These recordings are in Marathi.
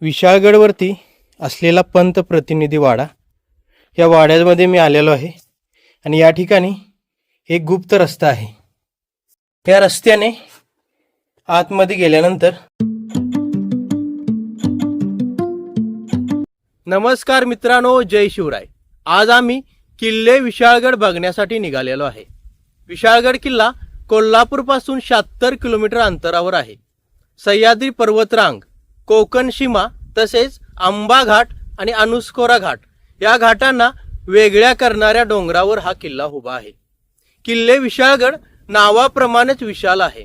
विशाळगडवरती असलेला पंत प्रतिनिधी वाडा. या वाड्यामध्ये मी आलेलो आहे आणि या ठिकाणी एक गुप्त रस्ता आहे. या रस्त्याने आतमध्ये गेल्यानंतर नमस्कार मित्रांनो जय शिवराय. आज आम्ही किल्ले विशाळगड बघण्यासाठी निघालेलो आहे. विशाळगड किल्ला कोल्हापूरपासून शहात्तर किलोमीटर अंतरावर आहे. सह्याद्री पर्वतरांग कोकण सीमा तसेच आंबा घाट आणि अनुस्कोरा घाट या घाटांना वेगळ्या करणाऱ्या डोंगरावर हा किल्ला उभा आहे. किल्ले विशाळगड नावाप्रमाणेच विशाल आहे.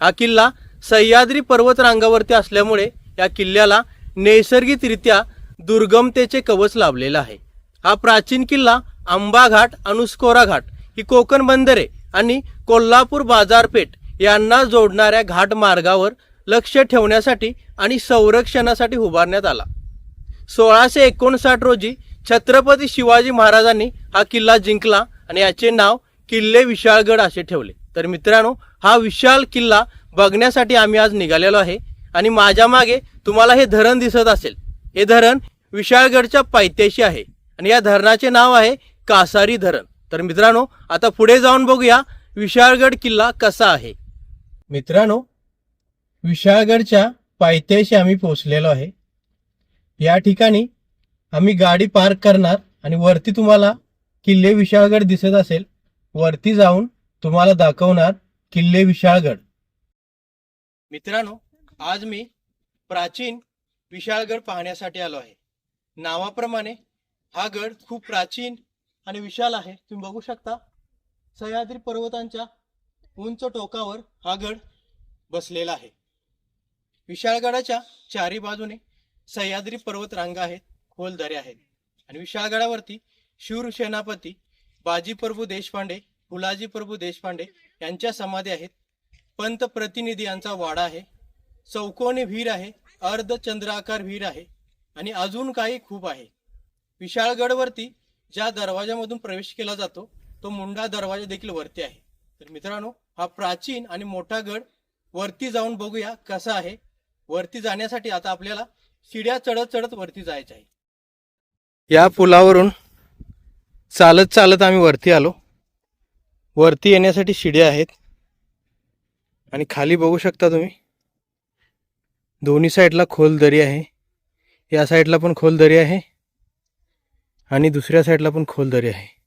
हा किल्ला सह्याद्री पर्वतरांगावरती असल्यामुळे या किल्ल्याला नैसर्गिकरित्या दुर्गमतेचे कवच लाभलेलं आहे. हा प्राचीन किल्ला आंबा घाट अनुस्कोरा घाट ही कोकण बंदरे आणि कोल्हापूर बाजारपेठ यांना जोडणाऱ्या घाट मार्गावर लक्ष ठेवण्यासाठी आणि संरक्षणासाठी उभारण्यात आला. सोळाशे एकोणसाठ रोजी छत्रपती शिवाजी महाराजांनी हा किल्ला जिंकला आणि याचे नाव किल्ले विशाळगड असे ठेवले. तर मित्रांनो हा विशाल किल्ला बघण्यासाठी आम्ही आज निघालेलो आहे आणि माझ्या मागे तुम्हाला हे धरण दिसत असेल. हे धरण विशाळगडच्या पायथ्याशी आहे आणि या धरणाचे नाव आहे कासारी धरण. तर मित्रांनो आता पुढे जाऊन बघूया विशाळगड किल्ला कसा आहे. मित्रांनो विशाळगडच्या पायथ्याशी आम्ही पोहोचलेलो आहे. या ठिकाणी आम्ही गाडी पार्क करणार आणि वरती तुम्हाला किल्ले विशाळगड दिसत असेल वरती जाऊन तुम्हाला दाखवणार किल्ले विशाळगड. मित्रांनो आज मी प्राचीन विशाळगड पाहण्यासाठी आलो आहे. नावाप्रमाणे हा गड खूप प्राचीन आणि विशाल आहे. तुम्ही बघू शकता सह्याद्री पर्वतांच्या उंच टोकावर हा गड बसलेला आहे. विशाळगडाच्या चारी बाजूने सह्याद्री पर्वत रांगा आहेत खोल दऱ्या आहेत. आणि विशाळगडावरती शूर सेनापती बाजी प्रभू देशपांडे गुलाजी प्रभू देशपांडे यांच्या समाधी आहेत. पंत प्रतिनिधी यांचा वाडा आहे. चौकोनी विहीर आहे. अर्धचंद्राकार विहीर आहे. आणि अजून काही खूप आहे. विशाळगडवरती ज्या दरवाजामधून प्रवेश केला जातो तो मुंडा दरवाजा देखील वरती आहे. तर मित्रांनो हा प्राचीन आणि मोठा गड वरती जाऊन बघूया कसा आहे. वरती जाण्यासाठी आता आपल्याला शिड्या चढत चढत वरती जायचं आहे. या पुलावरून चालत चालत आम्ही वरती आलो. वरती येण्यासाठी शिड्या आहेत. आणि खाली बघू शकता तुम्ही. दोन्ही साईडला खोल दरी आहे. या साईडला पण खोल दरी आहे. आणि दुसऱ्या साईडला पण खोल दरी आहे.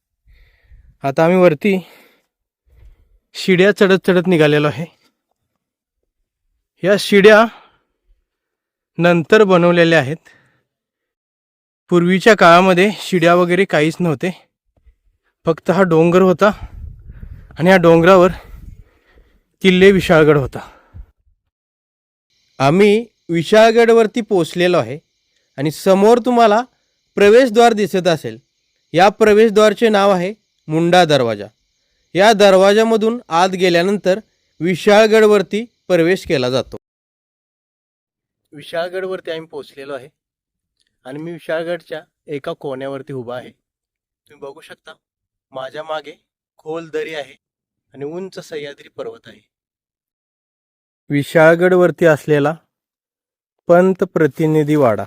आता आम्ही वरती शिड्या चढत चढत निघालेलो आहे. या शिड्या नंतर बनवलेल्या आहेत. पूर्वीच्या काळामध्ये शिड्या वगैरे काहीच नव्हते. फक्त हा डोंगर होता आणि या डोंगरावर किल्ले विशाळगड होता. आम्ही विशाळगडवरती पोचलेलो आहे आणि समोर तुम्हाला प्रवेशद्वार दिसत असेल. या प्रवेशद्वारचे नाव आहे मुंडा दरवाजा. या दरवाजामधून आत गेल्यानंतर विशाळगडवरती प्रवेश केला जातो. विशाळगडवरती आम्ही पोचलेलो आहे. आणि मी विशाळगडच्या एका कोण्यावरती उभा आहे. तुम्ही बघू शकता माझ्या मागे खोल दरी आहे आणि उंच सह्याद्री पर्वत आहे. विशाळगडवरती असलेला पंत प्रतिनिधी वाडा.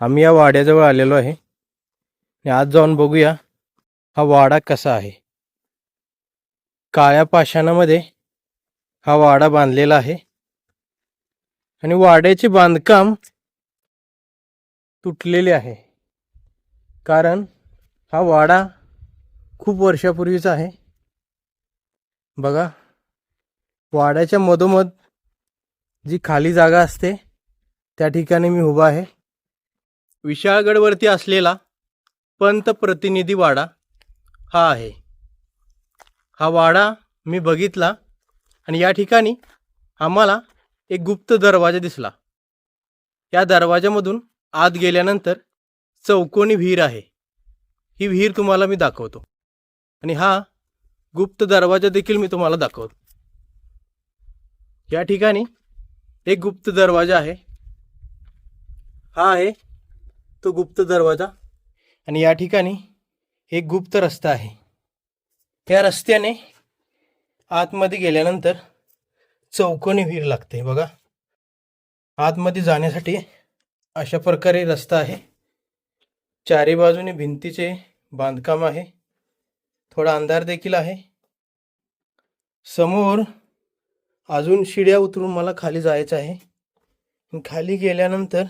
आम्ही या वाड्याजवळ आलेलो आहे. आणि आज जाऊन बघूया हा वाडा कसा आहे. काळ्या पाषाणामध्ये हा वाडा बांधलेला आहे. आणि वाड्याचे बांधकाम तुटलेले आहे. कारण हा वाडा खूप वर्षापूर्वीचा आहे. बघा वाड्याच्या मधोमध जी खाली जागा असते त्या ठिकाणी मी उभा आहे. विशाळगडवरती असलेला पंत प्रतिनिधी वाडा हा आहे. हा वाडा मी बघितला आणि या ठिकाणी आम्हाला एक गुप्त दरवाजा दिसला. या दरवाजामधून आत गेल्यानंतर चौकोनी विहीर आहे. ही विहीर तुम्हाला मी दाखवतो. आणि हा गुप्त दरवाजा देखील मी तुम्हाला दाखवतो. या ठिकाणी एक गुप्त दरवाजा आहे. हा आहे तो गुप्त दरवाजा. आणि या ठिकाणी एक गुप्त रस्ता आहे. या रस्त्याने आतमध्ये गेल्यानंतर चौकोनी विहीर लागते. बघा. आतमध्ये जाण्यासाठी अशा प्रकारे रस्ता आहे. चारी बाजूने भिंतीचे बांधकाम आहे. थोडा अंधार देखील आहे. समोर अजून शिड्या उतरून मला खाली जायचं आहे. खाली गेल्यानंतर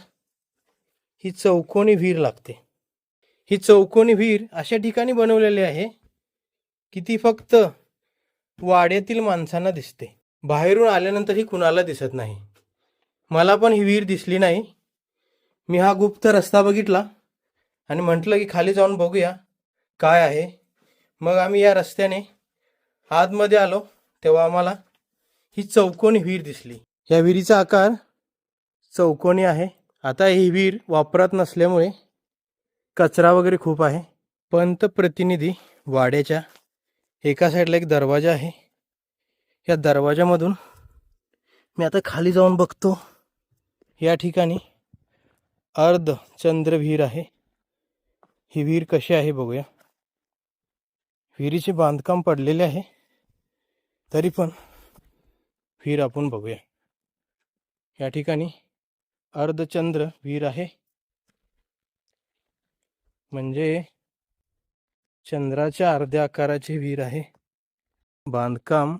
ही चौकोनी विहीर लागते. ही चौकोनी विहीर अशा ठिकाणी बनवलेली आहे की ती फक्त वाड्यातील माणसांना दिसते. बाहेरून आल्यानंतरही कुणाला दिसत नाही. मला पण ही विहीर दिसली नाही. मी हा गुप्त रस्ता बघितला आणि म्हटलं की खाली जाऊन बघूया काय आहे. मग आम्ही या रस्त्याने आतमध्ये आलो तेव्हा आम्हाला ही चौकोनी विहीर दिसली. या विहिरीचा आकार चौकोनी आहे. आता ही विहीर वापरात नसल्यामुळे कचरा वगैरे खूप आहे. पंतप्रतिनिधी वाड्याच्या एका साईडला एक दरवाजा आहे. या दरवाजामधून मी आता खाली जाऊन बघतो. या ठिकाणी अर्ध चंद्र विहीर आहे. ही विहीर कशी आहे बघूया. विहिरीचे बांधकाम पडलेले आहे. तरी पण विहीर आपण बघूया. या ठिकाणी अर्धचंद्र विहीर आहे. म्हणजे चंद्राच्या अर्ध्या आकाराची विहीर आहे. बांधकाम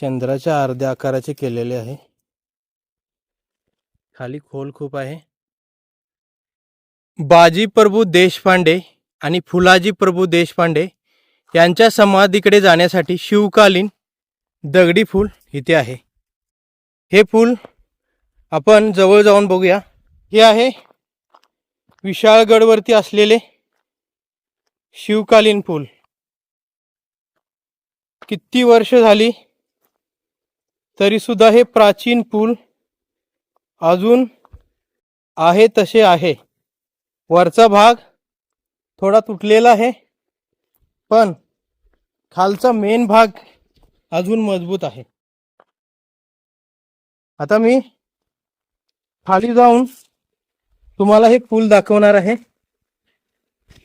चंद्राच्या अर्ध्या आकाराचे केलेले आहे. खाली खोल खूप आहे. बाजी प्रभू देशपांडे आणि फुलाजी प्रभू देशपांडे यांच्या समाधीकडे जाण्यासाठी शिवकालीन दगडी फूल इथे आहे. हे फूल आपण जवळ जाऊन बघूया. हे आहे विशाळगडवरती असलेले शिवकालीन फूल. किती वर्ष झाली तरी सुद्धा हे प्राचीन पूल अजून आहे तसे आहे. वरचा भाग थोडा तुटलेला आहे पण खालचा मेन भाग अजून मजबूत आहे. आता मी खाली जाऊन तुम्हाला हे पूल दाखवणार आहे.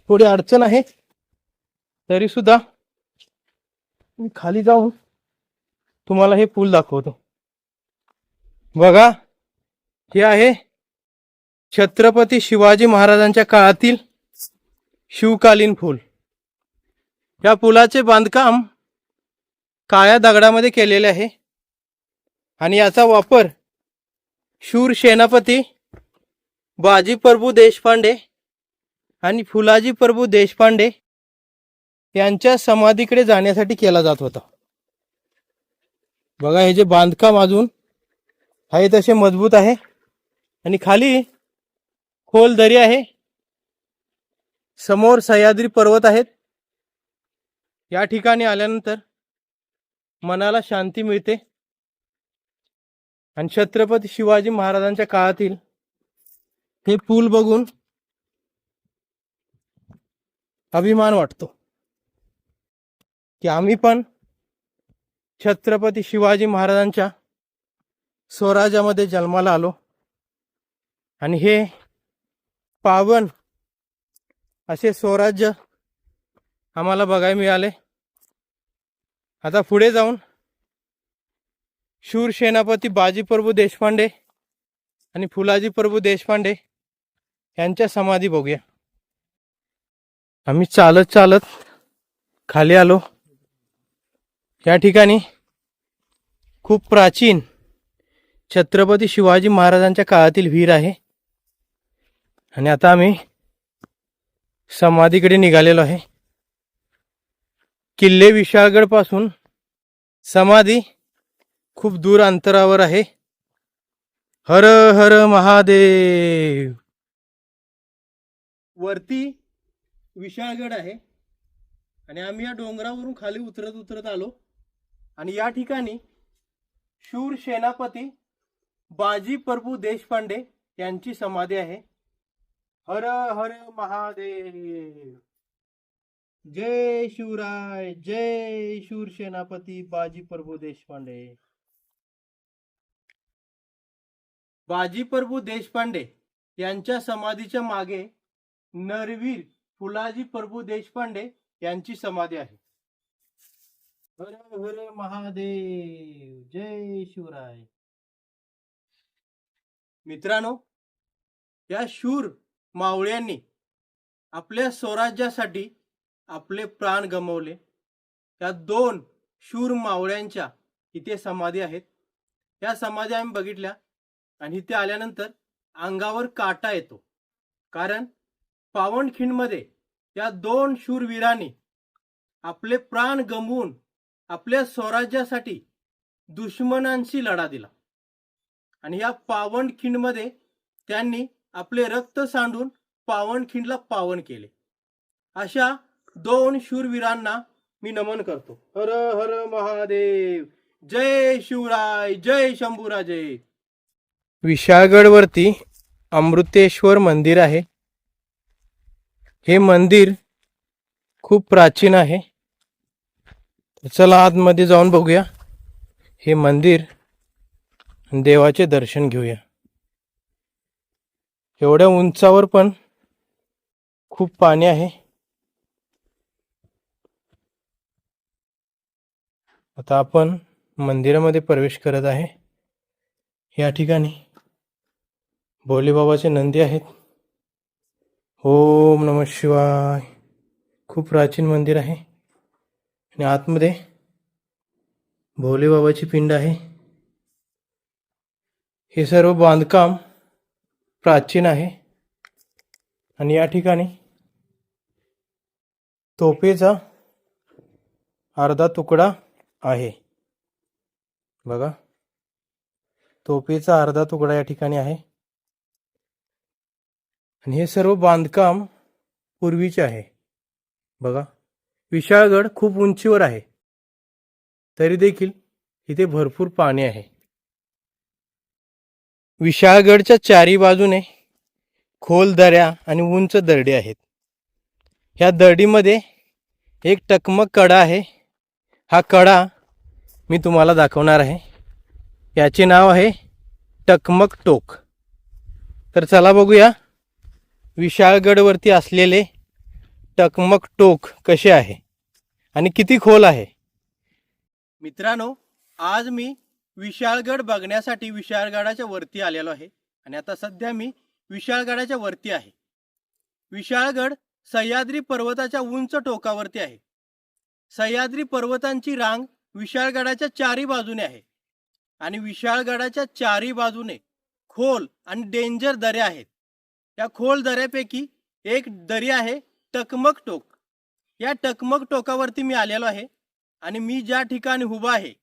थोडी अडचण आहे. तरी सुद्धा मी खाली जाऊन तुम्हाला हे पूल दाखवतो. बघा हे आहे छत्रपती शिवाजी महाराजांच्या काळातील शिवकालीन फूल. या पुलाचे बांधकाम काळ्या दगडामध्ये केलेले आहे आणि याचा वापर शूर सेनापती बाजी प्रभू देशपांडे आणि फुलाजी प्रभू देशपांडे यांच्या समाधीकडे जाण्यासाठी केला जात होता. बघा हे जे बांधकाम अजून आहे तसे मजबूत आहे. आणि खाली खोल दरी आहे. समोर सह्याद्री पर्वत आहेत. या ठिकाणी आल्यानंतर मनाला शांती मिळते. आणि छत्रपती शिवाजी महाराजांच्या काळातील हे पूल बघून अभिमान वाटतो. की आम्ही पण छत्रपती शिवाजी महाराजांच्या स्वराज्यामध्ये जन्माला आलो. आणि हे पावन असे स्वराज्य आम्हाला बघायला मिळाले. आता पुढे जाऊन शूर सेनापती बाजी प्रभू देशपांडे आणि फुलाजी प्रभू देशपांडे यांच्या समाधी बघूया. आम्ही चालत चालत खाली आलो. या ठिकाणी खूप प्राचीन छत्रपती शिवाजी महाराजांच्या काळातील विहीर आहे. आणि आता आम्ही समाधीकडे निघालेलो आहे. किल्ले विशाळगडपासून समाधी खूप दूर अंतरावर आहे. हर हर महादेव. वरती विशाळगड आहे. आणि आम्ही या डोंगरावरून खाली उतरत उतरत आलो. आणि या ठिकाणी शूर सेनापती बाजी प्रभू देशपांडे यांची समाधी आहे. हर हर महादेव. जय शिवराय जय शूर सेनापती बाजी प्रभू देशपांडे. बाजी प्रभू देशपांडे यांच्या समाधीच्या मागे नरवीर फुलाजी प्रभू देशपांडे यांची समाधी आहे. हर हर महादेव जय शिवराय. मित्रांनो या शूर मावळ्यांनी आपल्या स्वराज्यासाठी आपले प्राण गमावले. या दोन शूर मावळ्यांच्या इथे समाधी आहेत. या समाधी आम्ही बघितल्या आणि इथे आल्यानंतर अंगावर काटा येतो. कारण पावनखिंडमध्ये या दोन शूरवीरांनी आपले प्राण गमवून आपल्या स्वराज्यासाठी दुश्मनांशी लढा दिला. आणि या पावनखिंडमध्ये त्यांनी आपले रक्त सांडून पावनखिंडला पावन केले. अशा दोन शूरवीरांना मी नमन करतो. हर हर महादेव. जय शिवराय जय शंभूराजे. विशाळगडवरती अमृतेश्वर मंदिर आहे. हे मंदिर खूप प्राचीन आहे. तर चला आतमध्ये जाऊन बघूया. हे मंदिर देवाचे दर्शन घेऊया. एवढ्या उंचावर पण खूप पाणी आहे. आता आपण मंदिरामध्ये प्रवेश करत आहे. या ठिकाणी भोलेबाबाचे नंदी आहेत. ओम नम शिवाय. खूप प्राचीन मंदिर आहे. आणि आतमध्ये भोलेबाबाची पिंड आहे. हे सर्व बांधकाम प्राचीन आहे. आणि या ठिकाणी तोफेचा अर्धा तुकडा आहे. बघा. तोफेचा अर्धा तुकडा या ठिकाणी आहे. आणि हे सर्व बांधकाम पूर्वीचे आहे. बघा. विशाळगड खूप उंचीवर आहे. तरी देखील इथे भरपूर पाणी आहे. विशाळगडच्या चारी बाजूने खोल दऱ्या आणि उंच दरडी आहेत. ह्या दरडीमध्ये एक टकमक कडा आहे. हा कडा मी तुम्हाला दाखवणार आहे. याचे नाव आहे टकमक टोक. तर चला बघूया. विशाळगडवरती असलेले टकमक टोक कसे आहे? आणि किती खोल आहे? मित्रांनो आज मी विशाळगड बघण्यासाठी विशाळगडाच्या वरती आलेलो आहे. आणि आता सध्या मी विशाळगडाच्या वरती आहे. विशाळगड सह्याद्री पर्वताच्या उंच टोकावरती आहे. सह्याद्री पर्वतांची रांग विशाळगडाच्या चारी बाजूने आहे. आणि विशाळगडाच्या चारी बाजूने खोल आणि डेंजर दऱ्या आहेत. या खोल दऱ्यापैकी एक दरी आहे टकमक टोक या टकमक टोकावरती मी आलेलो आहे आणि मी ज्या ठिकाणी उभा आहे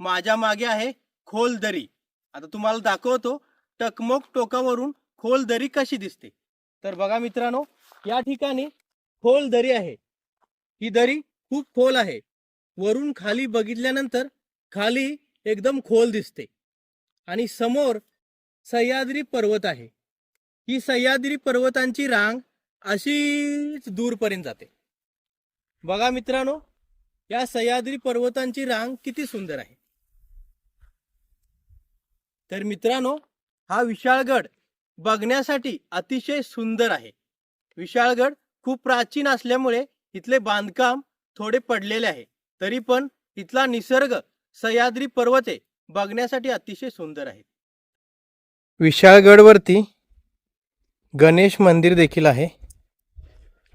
माझ्या मागे आहे खोल दरी आता तुम्हाला दाखवतो टकमक टोकावरून खोल दरी कशी दिसते. तर बघा मित्रांनो या ठिकाणी खोल दरी आहे. ही दरी खूप खोल आहे. वरून खाली बघितल्यानंतर खाली एकदम खोल दिसते. आणि समोर सह्याद्री पर्वत आहे. ही सह्याद्री पर्वतांची रांग अशी अशीच दूरपर्यंत जाते. बघा मित्रांनो या सह्याद्री पर्वतांची रांग किती सुंदर आहे. तर मित्रांनो हा विशाळगड बघण्यासाठी अतिशय सुंदर आहे. विशाळगड खूप प्राचीन असल्यामुळे इथले बांधकाम थोडे पडलेले आहे. तरी पण इथला निसर्ग सह्याद्री पर्वते बघण्यासाठी अतिशय सुंदर आहे. विशाळगडवरती गणेश मंदिर देखील आहे.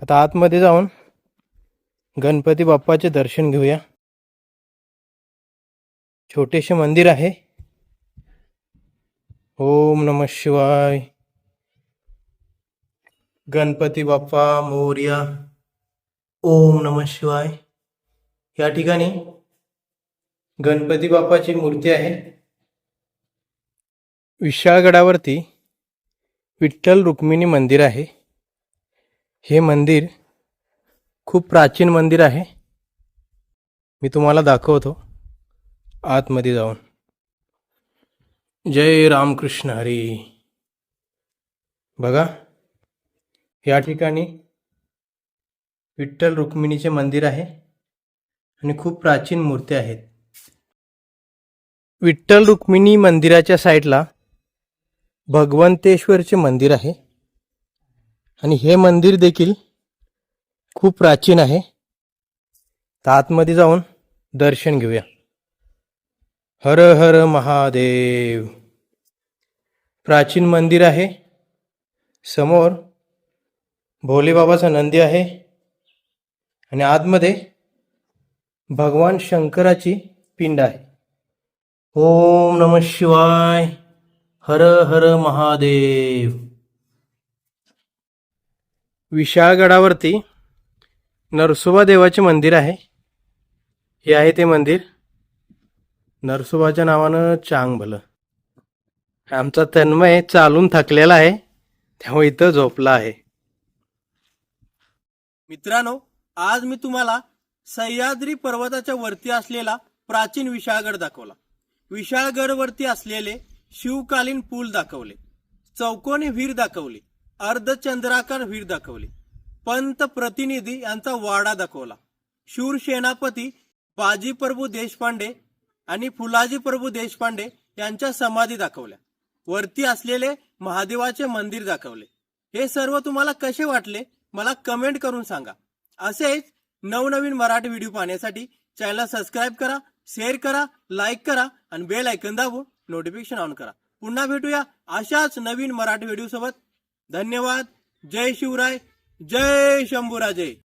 आता आतमध्ये जाऊन गणपती बाप्पाचे दर्शन घेऊया. छोटेसे मंदिर आहे. ओम नम शिवाय. गणपती बाप्पा मोर्या. ओम नम शिवाय. या ठिकाणी गणपती बाप्पाची मूर्ती आहे. विशाळगडावरती विठ्ठल रुक्मिणी मंदिर आहे. हे मंदिर खूप प्राचीन मंदिर आहे. मी तुम्हाला दाखवतो. आतमध्ये जाऊन. जय रामकृष्ण. हरी. बघा. या ठिकाणी विठ्ठल रुक्मिणीचे मंदिर आहे आणि खूप प्राचीन मूर्ती आहेत. विठ्ठल रुक्मिणी मंदिराच्या साईडला भगवंतेश्वरचे मंदिर आहे. आणि हे मंदिर देखील खूप प्राचीन आहे. तर आतमध्ये जाऊन दर्शन घेऊया. हर हर महादेव. प्राचीन मंदिर आहे. समोर भोलेबाबाचा नंदी आहे. आणि आतमध्ये भगवान शंकराची पिंड आहे. ओम नम शिवाय. हर हर महादेव. विशाळगडावरती नरसोबा देवाचे मंदिर आहे. हे आहे ते मंदिर. नरसोबाच्या नावानं चांग भलं आमचा तन्मय चालून थकलेला आहे. त्यामुळे इथं झोपला आहे. मित्रांनो आज मी तुम्हाला सह्याद्री पर्वताच्या वरती असलेला प्राचीन विशाळगड दाखवला. विशाळगड वरती असलेले शिवकालीन पूल दाखवले. चौकोनी विहीर दाखवली. अर्धचंद्राकार वीर दाखवली. पंत प्रतिनिधी यांचा वाडा दाखवला. शूर सेनापती बाजी प्रभू देशपांडे आणि फुलाजी प्रभू देशपांडे यांच्या समाधी दाखवल्या. वरती असलेले महादेवाचे मंदिर दाखवले. हे सर्व तुम्हाला कसे वाटले? मला कमेंट करून सांगा. असेच नवनवीन मराठी व्हिडिओ पाहण्यासाठी चॅनलला सबस्क्राईब करा शेअर करा लाईक करा आणि बेल ऐकन दाबून नोटिफिकेशन ऑन करा. पुन्हा भेटूया अशाच नवीन मराठी व्हिडिओ सोबत. धन्यवाद. जय शिवराय. जय शंभूराजे.